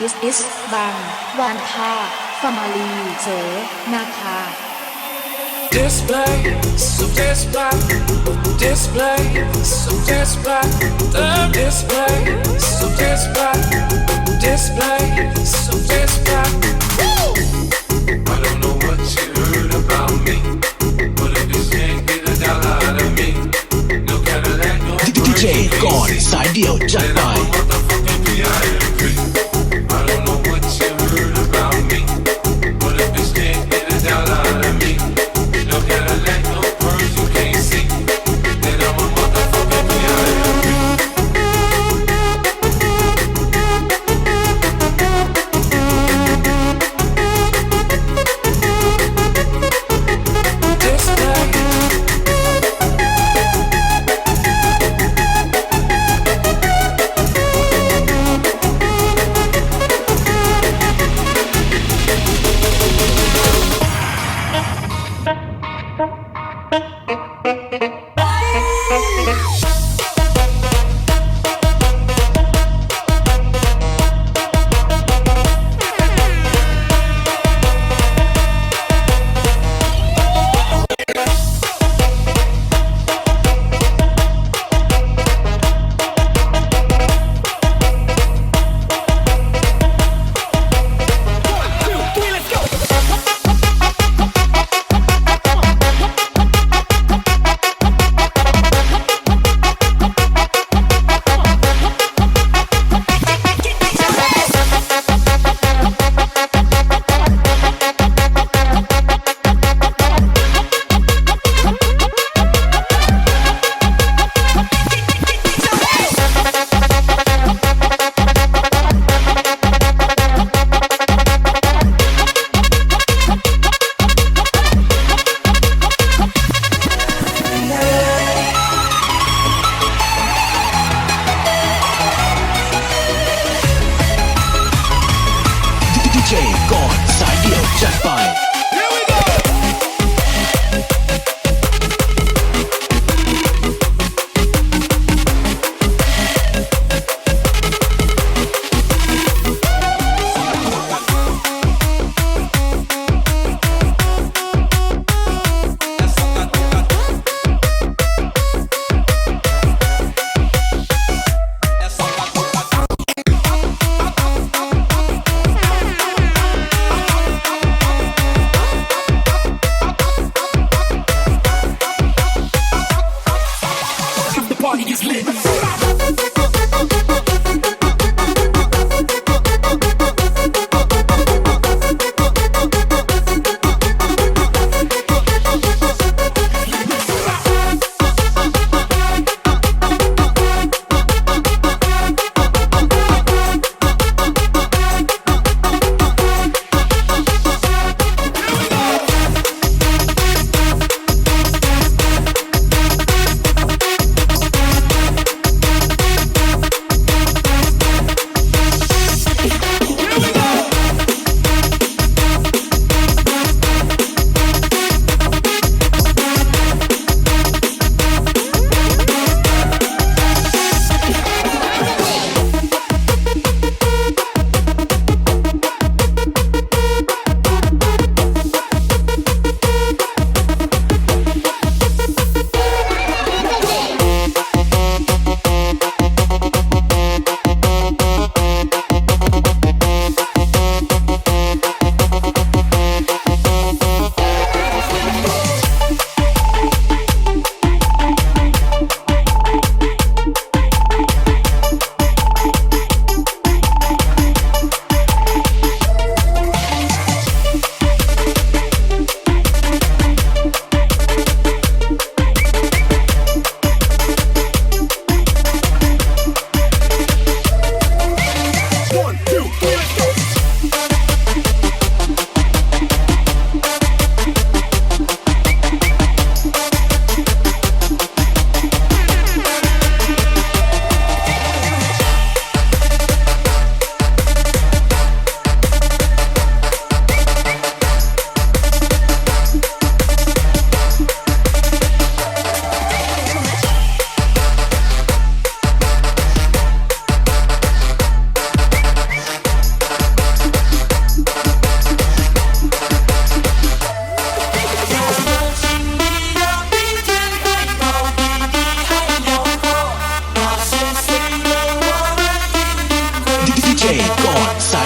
This is บางวานคาฟามาลีเสนาคา Display, so display, display, so display, the display, so display, display, so display. I don't know what you heard about me, but if you can't get a dollar out of me, no Cadillac, no ดีเจก่อนสายเดี่ยวจัดไป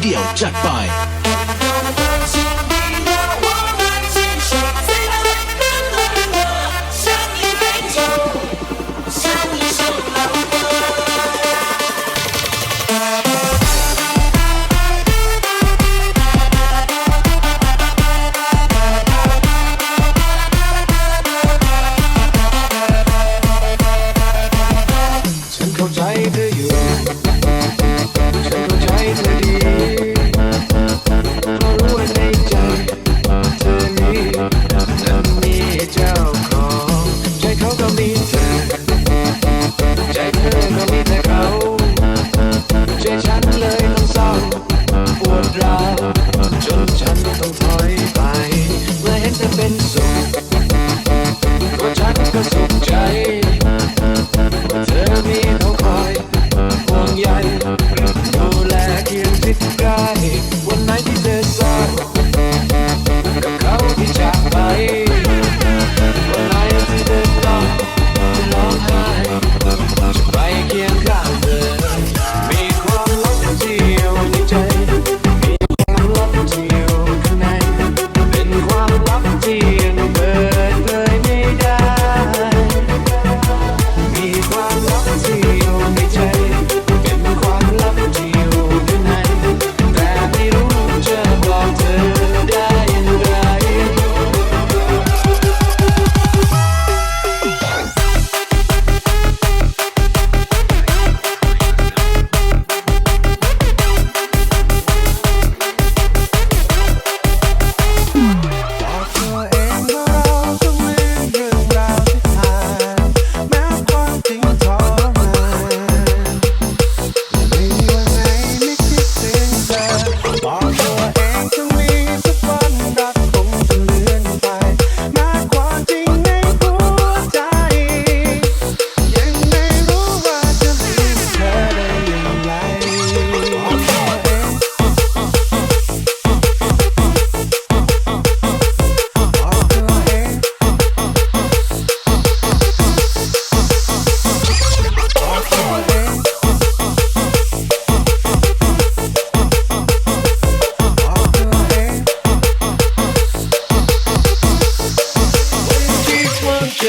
ideal by. का सुख जाए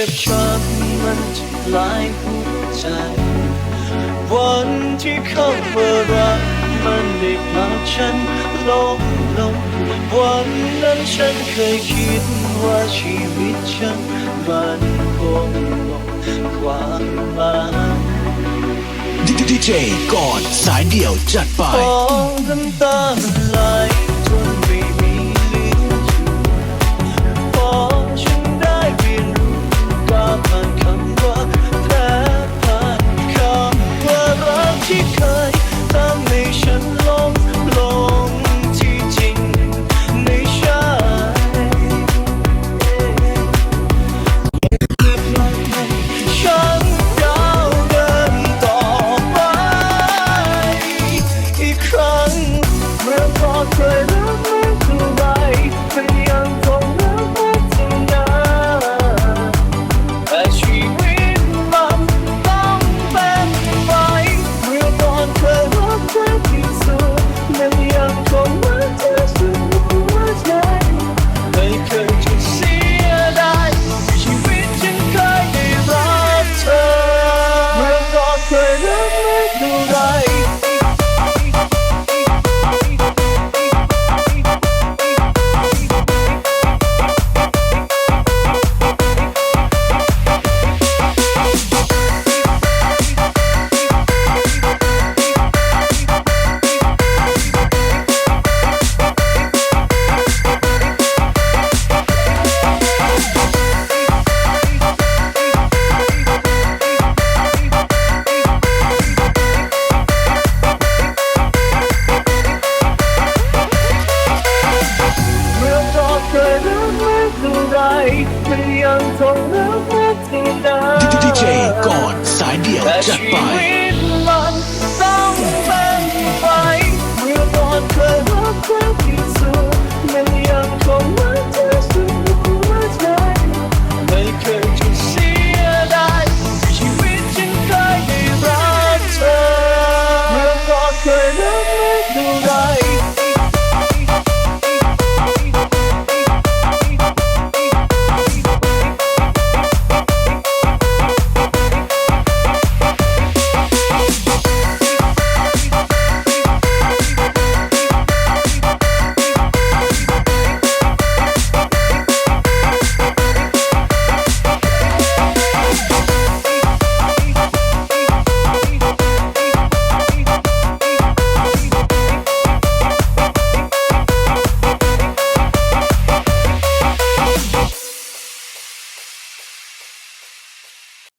็บช้ำมันทำลายหัวใจ วันที่เข้ามารักมันได้พาฉันลงลง วันนั้นฉันเคยคิดว่าชีวิตฉันมันคงหมดความหมายดีเจก่อนสายเดี่ยวจัดไปน้ำตาไหล Durai จัดไปมันต้องเป็นไปเมื่อตอนเคยรักเธอที่สุดมันยังคงรักเธอสุดหัวใจไม่เคยจะเสียดาชีวิตฉันเคยได้รักเธอเมื่อตอนเคยรักไม่ด้